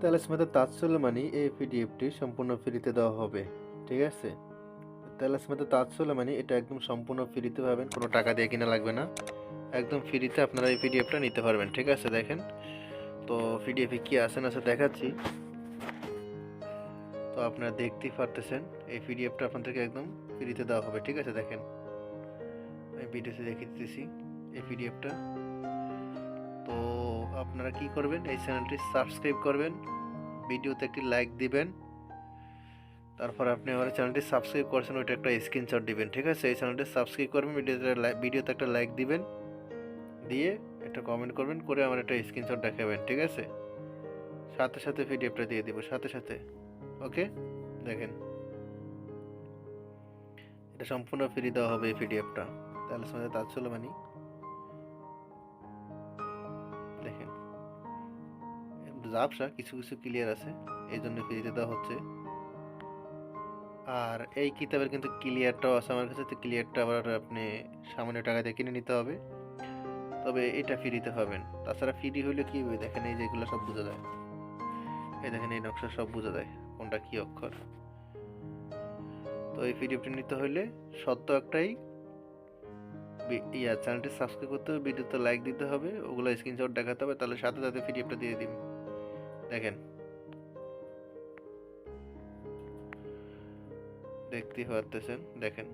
তালাসমাতে তাৎসল মানি এই পিডিএফটি সম্পূর্ণ ফ্রিতে দেওয়া হবে, ঠিক আছে? তালাসমাতে তাৎসল মানি এটা একদম সম্পূর্ণ ফ্রিতে পাবেন, কোনো টাকা দিয়ে কিনা লাগবে না। একদম ফ্রিতে আপনারা এই পিডিএফটা নিতে পারবেন, ঠিক আছে দেখেন? তো পিডিএফে কি আছে না আছে দেখাচ্ছি। তো আপনারা দেখতেই পারতেছেন, এই পিডিএফটা আপনাদেরকে একদম ফ্রিতে দেওয়া হবে, ঠিক আছে দেখেন? আমি ভিডিওতে দেখিয়ে দিতেছি, এই পিডিএফটা। তো আপনারা কি করবেন? এই চ্যানেলটি সাবস্ক্রাইব করবেন, ভিডিওতে একটি লাইক দিবেন, তারপর আপনি আমার চ্যানেলটি সাবস্ক্রাইব করছেন, ওইটা একটা স্ক্রিনশট দিবেন, ঠিক আছে? এই চ্যানেলটি সাবস্ক্রাইব করবেন, ভিডিওতে ভিডিওতে একটা লাইক দিবেন, দিয়ে একটা কমেন্ট করবেন, করে আমার একটা স্ক্রিনশট দেখাবেন, ঠিক আছে? সাথে সাথে পিডিএফটা দিয়ে দিব, সাথে সাথে, ওকে? দেখেন। এটা সম্পূর্ণ ফ্রি দেওয়া হবে এই পিডিএফটা। তাহলে সময় তাজ ছিল মানে জাবসা কিছু কিছু ক্লিয়ার আছে। এই জন্য ফ্রিতে দেওয়া হচ্ছে। আর এই কিতাবের কিন্তু ক্লিয়ারটাও আছে আমার কাছে। তো ক্লিয়ারটা আবার আপনি সামান্য টাকা দিয়ে কিনে নিতে হবে। তবে এটা ফ্রিতে পাবেন। তাছাড়া ফ্রি হইলে কী হবে? দেখেন এই যেগুলো সব বোঝা যায়। এই দেখেন এই নকশা সব বোঝা যায়, কোনটা কি অক্ষর। তো এই পিডিএফটি নিতে হলে সত্য একটাই ইয়া চ্যানেলটি সাবস্ক্রাইব করতে হবে ভিডিওতে লাইক দিতে হবে, ওগুলো স্ক্রিনশট দেখাতে হবে, তাহলে সাথে সাথে পিডিএফটা দিয়ে দিন দেখেন। দেখতেই পারতেছেন? দেখেন।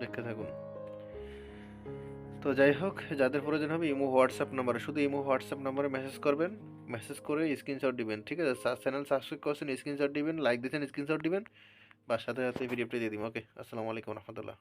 দেখতে থাকুন। তো যাই হোক, যাদের প্রয়োজন হবে ইমো, হোয়াটসঅ্যাপ নাম্বারে, শুধু ইমো, হোয়াটসঅ্যাপ নাম্বারে মেসেজ করবেন। মেসেজ করে স্ক্রিনশট দিবেন, ঠিক আছে? চ্যানেল সাবস্ক্রাইব করছেন স্ক্রিনশট দিবেন লাইক দিয়েছেন স্ক্রিনশট দিবেন। বা সাথে সাথে ভিডিওটি দিয়ে দিন ওকে আসসালামু আলাইকুম রহমতুল্লাহ।